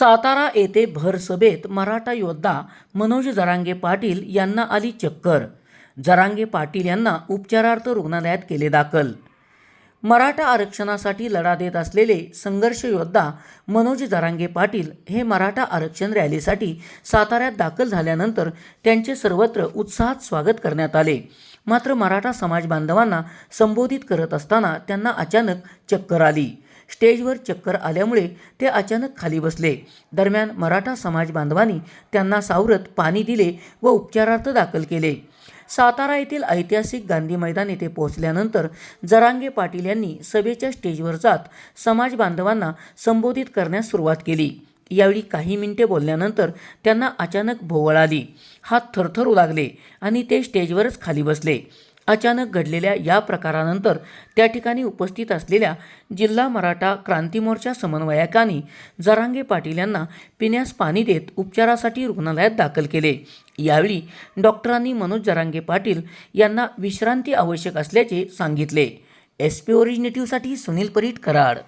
सातारा येथे भर सभेत मराठा योद्धा मनोज जरांगे पाटील यांना आली चक्कर. जरांगे पाटील यांना उपचारार्थ रुग्णालयात केले दाखल. मराठा आरक्षणासाठी लढा देत असलेले संघर्ष योद्धा मनोज जरांगे पाटील हे मराठा आरक्षण रॅलीसाठी साताऱ्यात दाखल झाल्यानंतर त्यांचे सर्वत्र उत्साहात स्वागत करण्यात आले. मात्र मराठा समाज बांधवांना संबोधित करत असताना त्यांना अचानक चक्कर आली. स्टेजवर चक्कर आल्यामुळे ते अचानक खाली बसले. दरम्यान मराठा समाज बांधवांनी त्यांना सावरत पाणी दिले व उपचारार्थ दाखल केले. सातारा येथील ऐतिहासिक गांधी मैदान येथे पोहोचल्यानंतर जरांगे पाटील यांनी सभेच्या स्टेजवर जात समाज बांधवांना संबोधित करण्यास सुरुवात केली. यावेळी काही मिनिटे बोलल्यानंतर त्यांना अचानक भोवळ आली. हात थरथरू लागले आणि ते स्टेजवरच खाली बसले. अचानक घडलेल्या या प्रकारानंतर त्या ठिकाणी उपस्थित असलेल्या जिल्हा मराठा क्रांती मोर्चा समन्वयकांनी जरांगे पाटील यांना पिण्यास पाणी देत उपचारासाठी रुग्णालयात दाखल केले. यावेळी डॉक्टरांनी मनोज जरांगे पाटील यांना विश्रांती आवश्यक असल्याचे सांगितले. एस पी ओरिजिनेटिव्हसाठी सुनील परीट कराड.